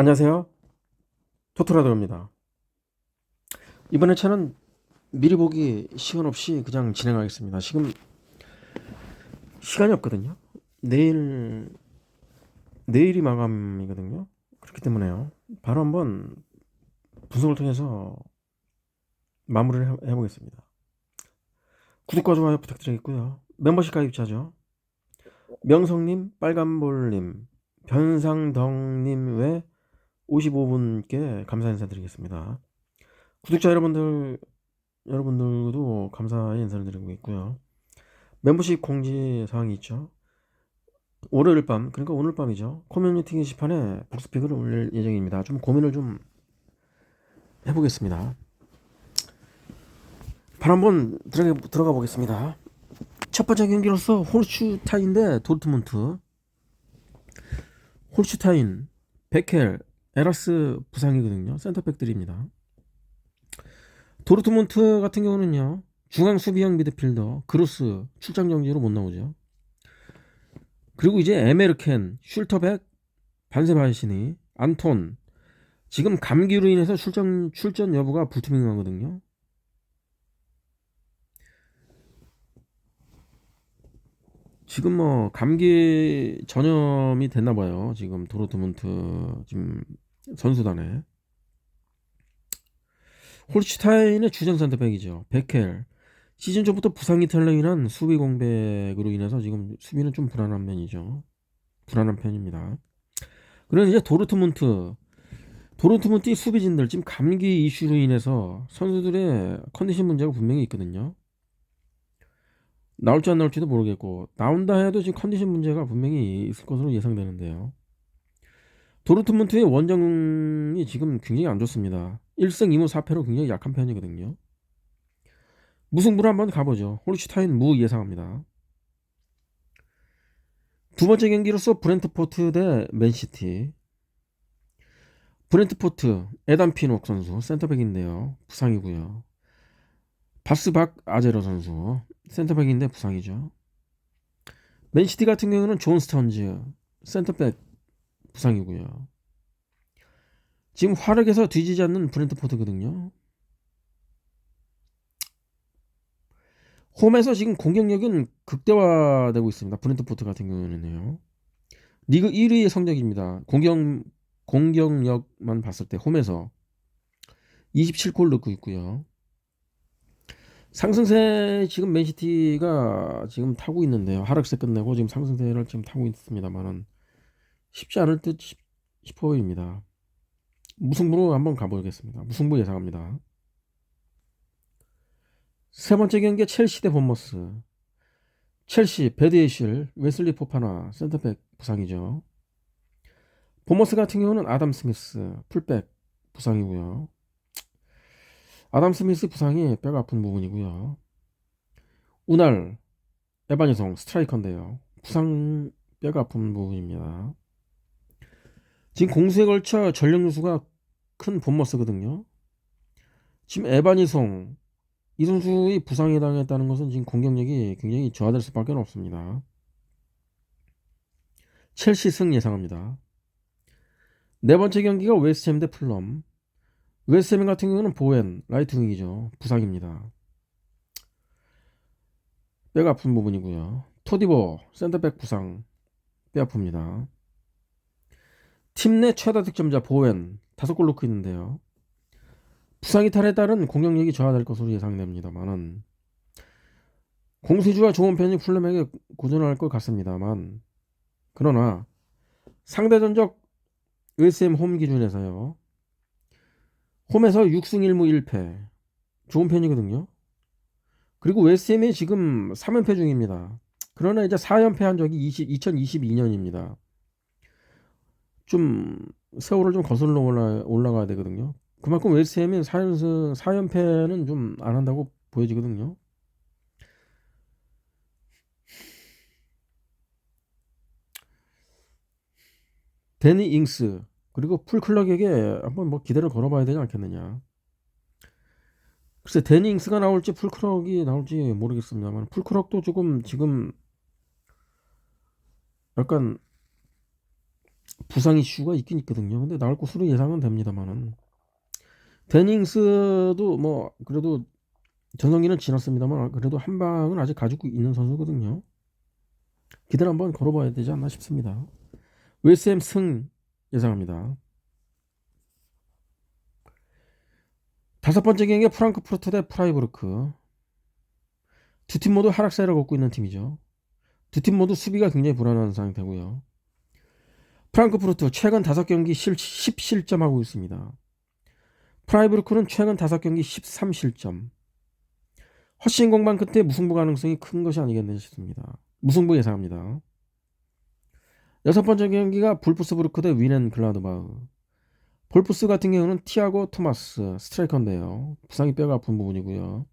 안녕하세요. 토토라도입니다. 이번에 차는 미리 보기 시간 없이 그냥 진행하겠습니다. 지금 시간이 없거든요. 내일 내일이 마감이거든요. 그렇기 때문에요. 바로 한번 분석을 통해서 마무리를 해- 해보겠습니다. 구독과 좋아요 부탁드리겠고요. 멤버십 가입자죠. 명성님, 빨간볼님, 변상덕님 외 55분께 감사 인사드리겠습니다. 구독자 여러분들 여러분들도 감사의 인사를 드리고 있고요. 멤버십 공지 사항이 있죠. 월요일 밤 그러니까 오늘 밤이죠. 커뮤니티 게시판에 복스픽을 올릴 예정입니다. 좀 고민을 좀 해보겠습니다. 바로 한번 들어가, 들어가 보겠습니다. 첫 번째 경기로서 홀슈타인 대 도르트문트 홀슈타인 베켈 에라스 부상이거든요. 센터백들입니다. 도르트문트 같은 경우는요. 중앙 수비형 미드필더 그로스 출장 정지로 못 나오죠. 그리고 이제 에메르켄, 슐터백, 반세바이시니, 안톤 지금 감기로 인해서 출전 출전 여부가 불투명하거든요. 지금 뭐 감기 전염이 됐나 봐요. 지금 도르트문트 지금 선수단에 홀슈타인의 주전 센터백이죠. 베켈 시즌 전부터 부상이 탈락이란 수비 공백으로 인해서 지금 수비는 좀 불안한 면이죠. 불안한 편입니다. 그래서 이제 도르트문트 도르트문트의 수비진들 지금 감기 이슈로 인해서 선수들의 컨디션 문제가 분명히 있거든요. 나올지 안 나올지도 모르겠고 나온다 해도 지금 컨디션 문제가 분명히 있을 것으로 예상되는데요. 도르트문트의 원정이 지금 굉장히 안 좋습니다. 1승 2무 4패로 굉장히 약한 편이거든요. 무승부로 한번 가보죠. 홀슈타인 무 예상합니다. 두 번째 경기로서 브렌트포트 대 맨시티. 브렌트포트 에단 피녹 선수 센터백인데요. 부상이고요. 바스박 아제로 선수 센터백인데 부상이죠. 맨시티 같은 경우는 존 스턴즈 센터백 부상이고요. 지금 화력에서 뒤지지 않는 브렌트포트거든요. 홈에서 지금 공격력은 극대화되고 있습니다. 브렌트포트 같은 경우는요. 리그 1위의 성적입니다. 공격 공격력만 봤을 때 홈에서 27골 넣고 있고요. 상승세 지금 맨시티가 지금 타고 있는데요. 하락세 끝내고 지금 상승세를 지금 타고 있습니다만은 쉽지 않을 듯 싶- 싶어 보입니다. 무승부로 한번 가보겠습니다. 무승부 예상합니다. 세 번째 경기 첼시 대 본머스. 첼시 베드에실 웨슬리 포파나 센터백 부상이죠. 본머스 같은 경우는 아담 스미스 풀백 부상이고요. 아담 스미스 부상이 뼈가 아픈 부분이고요. 우날 에바니송 스트라이커인데요. 부상 뼈가 아픈 부분입니다. 지금 공수에 걸쳐 전력 누수가 큰 본머스거든요. 지금 에바니송 이 선수의 부상에 당했다는 것은 지금 공격력이 굉장히 저하될 수밖에 없습니다. 첼시 승 예상합니다. 네 번째 경기가 웨스트햄 대 풀럼. 웨스트햄 같은 경우는 보엔 라이트 윙이죠. 부상입니다. 뼈가 아픈 부분이고요. 토디보 센터백 부상 뼈 아픕니다. 팀 내 최다 득점자 보엔 다섯 골 넣고 있는데요. 부상 이탈에 따른 공격력이 저하될 것으로 예상됩니다만은 공세주가 좋은 편이 풀럼에게 고전할 것 같습니다만 그러나 상대 전적 웨스햄 홈 기준에서요. 홈에서 6승 1무 1패 좋은 편이거든요. 그리고 웨스햄이 지금 3연패 중입니다. 그러나 이제 4연패 한 적이 20, 2022년입니다. 좀 세월을 좀 거슬러 올라, 올라가야 되거든요. 그만큼 웨스햄이 4연승 4연패는 좀 안 한다고 보여지거든요. 데니 잉스 그리고 풀클럭에게 한번 뭐 기대를 걸어봐야 되지 않겠느냐. 글쎄 데니 잉스가 나올지 풀클럭이 나올지 모르겠습니다만 풀클럭도 조금 지금 약간 부상 이슈가 있긴 있거든요. 근데 나올 것으로 예상은 됩니다만은 데닝스도 뭐 그래도 전성기는 지났습니다만 그래도 한 방은 아직 가지고 있는 선수거든요. 기대를 한번 걸어봐야 되지 않나 싶습니다. 웨스햄 승 예상합니다. 다섯 번째 경기 프랑크푸르트 대 프라이부르크. 두 팀 모두 하락세를 걷고 있는 팀이죠. 두 팀 모두 수비가 굉장히 불안한 상태고요. 프랑크푸르트 최근 다섯 경기 10실점하고 있습니다. 프라이부르크는 최근 다섯 경기 13실점. 허신 공방 끝에 무승부 가능성이 큰 것이 아니겠나 싶습니다. 무승부 예상합니다. 여섯 번째 경기가 볼프스부르크 대 위넨 글라드바흐. 볼프스 같은 경우는 티아고 토마스 스트라이커인데요. 부상이 뼈가 아픈 부분이고요.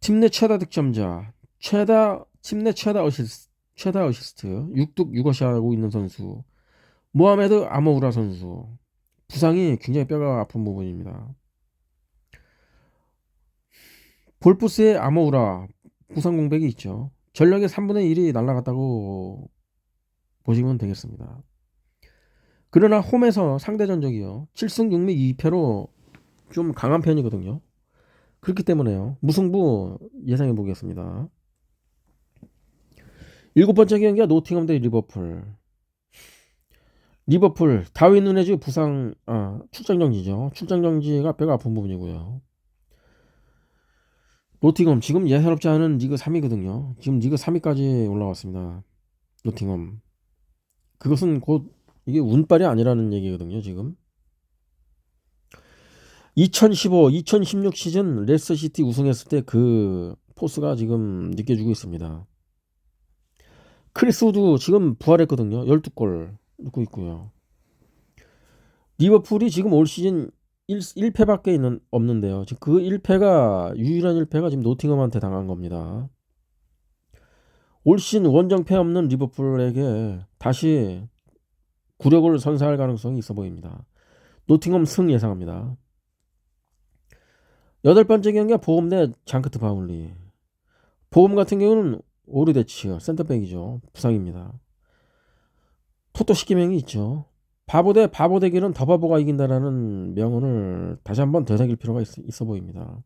팀 내 최다 득점자, 최다 팀 내 최다 어시스트, 최다 어시스트 6득 6어시 하고 있는 선수. 모하메드 아모우라 선수. 부상이 굉장히 뼈가 아픈 부분입니다. 볼프스의 아모우라 부상 공백이 있죠. 전력의 3분의 1이 날아갔다고 보시면 되겠습니다. 그러나 홈에서 상대 전적이요. 7승 6미 2패로 좀 강한 편이거든요. 그렇기 때문에요. 무승부 예상해 보겠습니다. 일곱 번째 경기가 노팅엄 대 리버풀. 리버풀 다윈 누네즈 부상 아, 출장 정지죠. 출장 정지가 뼈가 아픈 부분이고요. 노팅엄 지금 예사롭지 않은 리그 3위거든요. 지금 리그 3위까지 올라왔습니다. 노팅엄. 그것은 곧 이게 운빨이 아니라는 얘기거든요, 지금. 2015, 2016 시즌 레스터시티 우승했을 때 그 포스가 지금 느껴지고 있습니다. 크리스 우드 지금 부활했거든요. 12골 넣고 있고요. 리버풀이 지금 올 시즌 1, 1패밖에 있는, 없는데요. 지금 그 1패가 유일한 1패가 지금 노팅엄한테 당한 겁니다. 올 시즌 원정패 없는 리버풀에게 다시 구력을 선사할 가능성이 있어 보입니다. 노팅엄 승 예상합니다. 여덟 번째 경기가 보험 대 장크트 바울리. 보험 같은 경우는 오르데치 센터백이죠. 부상입니다. 토토 시기명이 있죠. 바보 대 바보 대결은 더 바보가 이긴다라는 명언을 다시 한번 되새길 필요가 있, 있어 보입니다.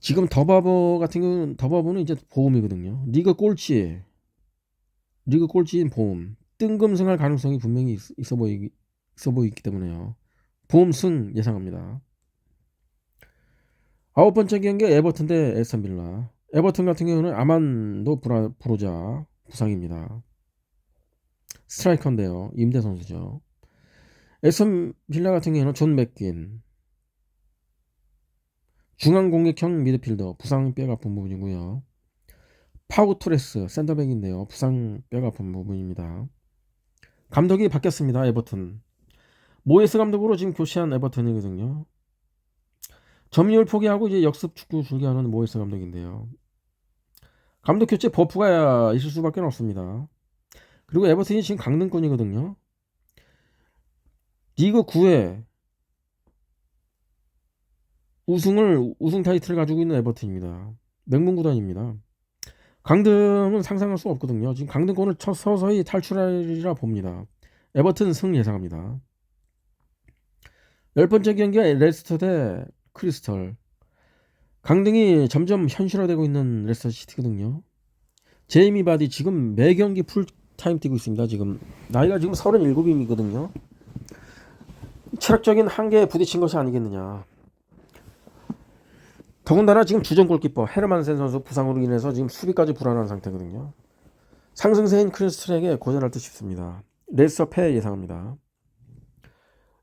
지금 더 바보 같은 경우는 더 바보는 이제 보험이거든요. 리그 꼴찌, 리그 꼴찌인 보험, 뜬금승할 가능성이 분명히 있, 어 보이 있어 보이기 때문에요. 보험 승 예상합니다. 아홉 번째 경기 에버튼 대 에스턴 빌라. 에버튼 같은 경우는 아만도 브라, 브로자 부상입니다. 스트라이커인데요. 임대 선수죠. 에스턴 빌라 같은 경우는 존 맥긴 중앙 공격형 미드필더 부상 뼈가 아픈 부분이고요. 파우 토레스 센터백인데요. 부상 뼈가 아픈 부분입니다. 감독이 바뀌었습니다. 에버튼. 모에스 감독으로 지금 교체한 에버튼이거든요. 점유율 포기하고 이제 역습 축구 즐겨하는 모에스 감독인데요. 감독 교체 버프가 있을 수밖에 없습니다. 그리고 에버튼이 지금 강등권이거든요. 리그 9회 우승을 우승 타이틀을 가지고 있는 에버튼입니다. 맹문 구단입니다. 강등은 상상할 수 없거든요. 지금 강등권을 쳐 서서히 탈출하리라 봅니다. 에버튼 승 예상합니다. 열 번째 경기가 레스터 대 크리스털. 강등이 점점 현실화되고 있는 레스터 시티거든요. 제이미 바디 지금 매 경기 풀타임 뛰고 있습니다. 지금 나이가 지금 37이거든요. 체력적인 한계에 부딪힌 것이 아니겠느냐. 더군다나 지금 주전 골키퍼 헤르만센 선수 부상으로 인해서 지금 수비까지 불안한 상태거든요. 상승세인 크리스틀에게 고전할 듯 싶습니다. 레스터 패 예상합니다.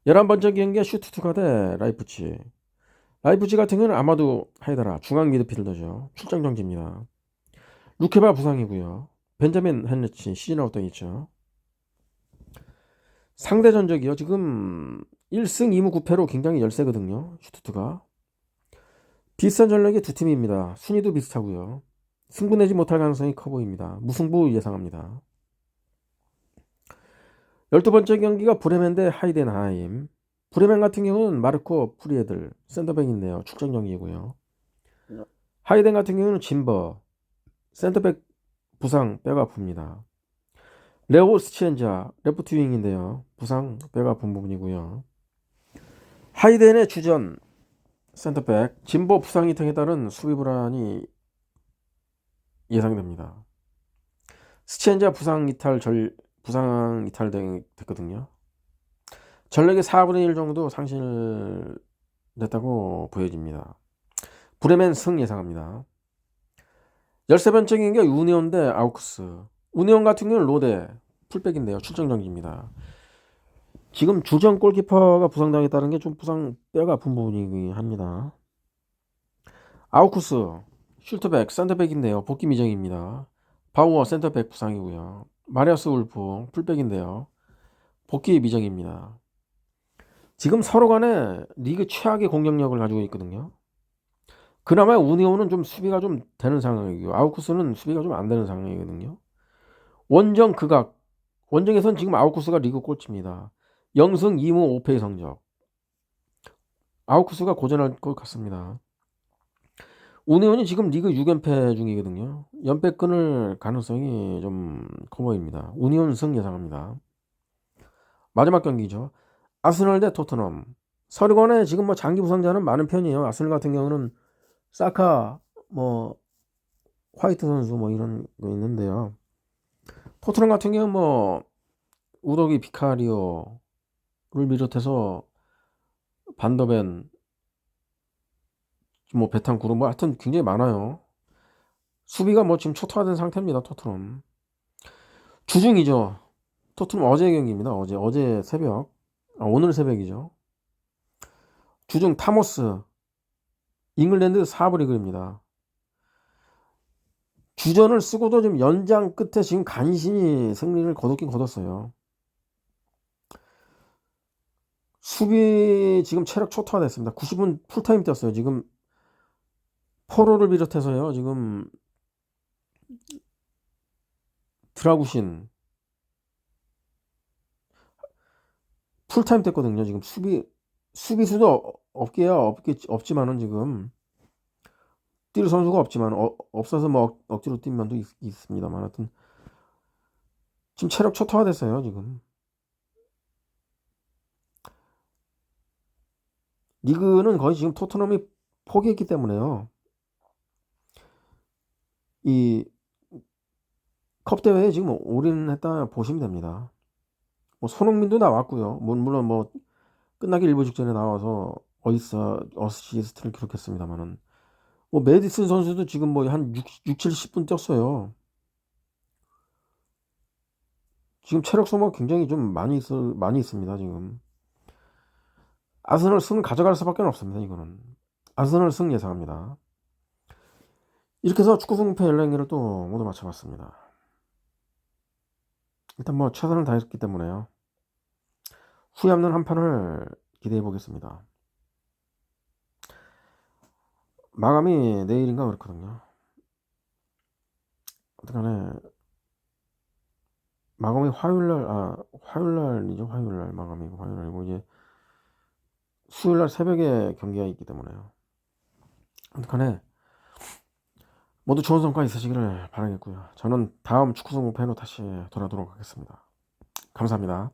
11번째 경기가 슈투트가 대 라이프치. 라이프치 같은 경우는 아마도 하이다라 중앙 미드필더죠. 출장 정지입니다. 루케바 부상이고요. 벤자민 헨리치 시즌 아웃 당했죠. 상대 전적이요. 지금 1승 2무 9패로 굉장히 열세거든요. 슈투트가. 비슷한 전력의 두 팀입니다. 순위도 비슷하고요. 승부 내지 못할 가능성이 커 보입니다. 무승부 예상합니다. 12번째 경기가 브레멘 대 하이덴하임. 브레멘 같은 경우는 마르코 프리에들 센터백인데요. 축전 경기이고요. 하이덴 같은 경우는 짐버 센터백 부상 뼈가 아픕니다. 레오 스치엔자 레프트 윙인데요. 부상 배가 아픈 부분이고요. 하이덴의 주전 센터백 진보 부상 이탈에 따른 수비 불안이 예상됩니다. 스치엔자 부상 이탈 절 부상 이탈 됐거든요. 전력의 4분의 1 정도 상실됐다고 보여집니다. 브레멘 승 예상합니다. 13번째 경기가 우니온 대 아우크스. 우니온 같은 경우는 로데 풀백인데요. 출정 정지입니다. 지금 주전 골키퍼가 부상당했다는 게 좀 부상 뼈가 아픈 부분이긴 합니다. 아우쿠스 슐트백 센터백인데요. 복귀 미정입니다. 바우어 센터백 부상이고요. 마리아스 울프 풀백인데요. 복귀 미정입니다. 지금 서로 간에 리그 최악의 공격력을 가지고 있거든요. 그나마 우니온은 좀 수비가 좀 되는 상황이고요. 아우쿠스는 수비가 좀 안 되는 상황이거든요. 원정 극악. 원정에선 지금 아우쿠스가 리그 꼴찌입니다. 0승 2무 5패의 성적. 아우쿠스가 고전할 것 같습니다. 우니온이 지금 리그 6연패 중이거든요. 연패 끊을 가능성이 좀 커 보입니다. 우니온 승 예상합니다. 마지막 경기죠. 아스널 대 토트넘. 서류관에 지금 뭐 장기 부상자는 많은 편이에요. 아스널 같은 경우는 사카, 뭐 화이트 선수 뭐 이런 거 있는데요. 토트넘 같은 경우는 뭐 우덕이 비카리오 를 비롯해서 반더벤, 뭐 베탄쿠르 뭐 하여튼 굉장히 많아요. 수비가 뭐 지금 초토화된 상태입니다. 토트넘. 주중이죠. 토트넘 어제 경기입니다. 어제 어제 새벽. 아, 오늘 새벽이죠. 주중 타모스 잉글랜드 4부 리그입니다. 주전을 쓰고도 지금 연장 끝에 지금 간신히 승리를 거뒀긴 거뒀어요. 수비 지금 체력 초토화됐습니다. 90분 풀타임 뛰었어요. 지금 포로를 비롯해서요. 지금 드라구신 풀타임 됐거든요. 지금 수비 수비수도 없게요. 없겠 없지만은 지금 뛸 선수가 없지만 어, 없어서 뭐 억, 억지로 뛴 면도 있, 있습니다만 하여튼 지금 체력 초토화됐어요. 지금 리그는 거의 지금 토트넘이 포기했기 때문에요. 이 컵 대회에 지금 올인했다 보시면 됩니다. 뭐 손흥민도 나왔고요. 물론 뭐 끝나기 일부 직전에 나와서 어이스 어시스트를 기록했습니다만은 뭐 메디슨 선수도 지금 뭐 한 6, 6, 70분 뛰었어요. 지금 체력 소모가 굉장히 좀 많이 있 많이 있습니다, 지금. 아스널 승 가져갈 수밖에 없습니다, 이거는. 아스널 승 예상합니다. 이렇게 해서 축구 승패 연령기를 또 모두 맞춰봤습니다. 일단 뭐 최선을 다했기 때문에요. 후회 없는 한 판을 기대해 보겠습니다. 마감이 내일인가 그렇거든요. 어떡하네. 마감이 화요일날, 아, 화요일날이죠. 화요일날 마감이고, 화요일날이고, 이제 수요일 날 새벽에 경기가 있기 때문에요. 어떡하네. 모두 좋은 성과 있으시기를 바라겠고요. 저는 다음 축구 성공 팬으로 다시 돌아오도록 하겠습니다. 감사합니다.